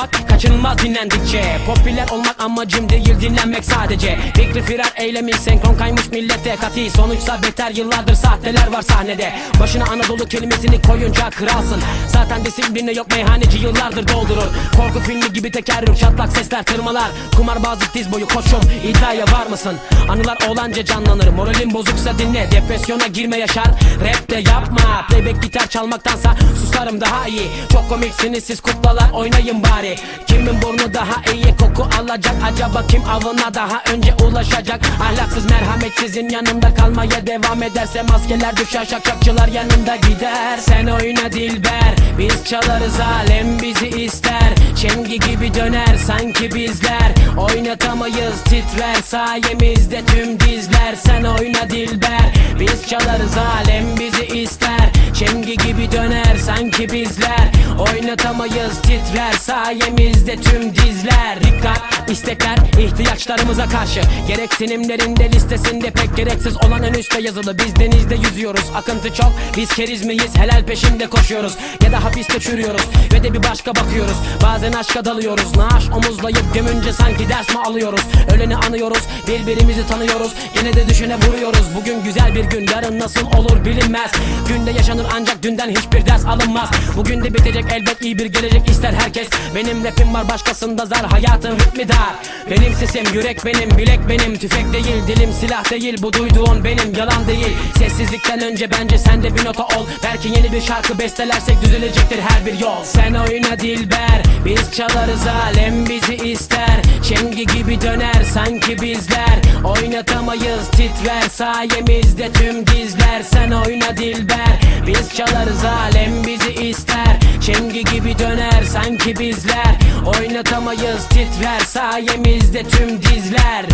olmak kaçınılmaz dinlendikçe. Popüler olmak amacım değil dinlenmek sadece. Fikri firar eylemi senkron kaymış millete Kati. Sonuçsa beter yıllardır sahteler var sahnede. Başına Anadolu kelimesini koyunca kralsın. Zaten disipline yok meyhaneci yıllardır doldurur. Korku filmi gibi tekerrür çatlak sesler tırmalar. Kumarbazlık diz boyu koçum iddiaya var mısın? Anılar olanca canlanır moralin bozuksa dinle. Depresyona girme yaşar rap de yapma. Playback gitar çalmaktansa susarım daha iyi. Çok komiksiniz siz kuklalar oynayın bari. Kimin burnu daha iyi koku alacak? Acaba kim avına daha önce ulaşacak? Ahlaksız merhametsizin yanımda kalmaya devam ederse Maskeler düşer şakşakçılar yanında gider. Sen oyna dilber biz çalarız alem bizi ister. Çengi gibi döner sanki bizler. Oynatamayız titrer sayemizde tüm dizler. Sen oyna dilber biz çalarız alem bizi ister. Çengi gibi döner sanki bizler Oynatamayız titrer. Sayemizde tüm dizler Dikkat istekler ihtiyaçlarımıza karşı Gereksinimlerinde listesinde pek gereksiz olan en üstte yazılı. Biz denizde yüzüyoruz. Akıntı çok. Biz keriz miyiz? Helal peşinde koşuyoruz. Ya da hapiste çürüyoruz ve de bir başka bakıyoruz. Bazen aşka dalıyoruz. Naaş omuzlayıp gömünce sanki ders mi alıyoruz? Öleni anıyoruz. Birbirimizi tanıyoruz. Yine de düşene vuruyoruz. Bugün güzel bir gün. Yarın nasıl olur bilinmez. Günde yaşanır ancak dünden hiçbir ders alınmaz. Bugün de bitecek elbet iyi bir gelecek ister herkes. Benim rapim var başkasında zar. Hayatın ritmi dar. Benim sesim yürek benim bilek benim. Tüfek değil dilim silah değil. Bu duyduğun benim yalan değil. Sessizlikten önce bence sen de bir nota ol. Belki yeni bir şarkı bestelersek düzelecektir her bir yol. Sen oyna dilber biz çalarız alem bizi ister. Çengi gibi döner sanki bizler. Oynatamayız titrer sayemizde tüm dizler Sen oyna dilber biz çalarız alem bizi ister sanki bizler Oynatamayız titrer sayemizde tüm dizler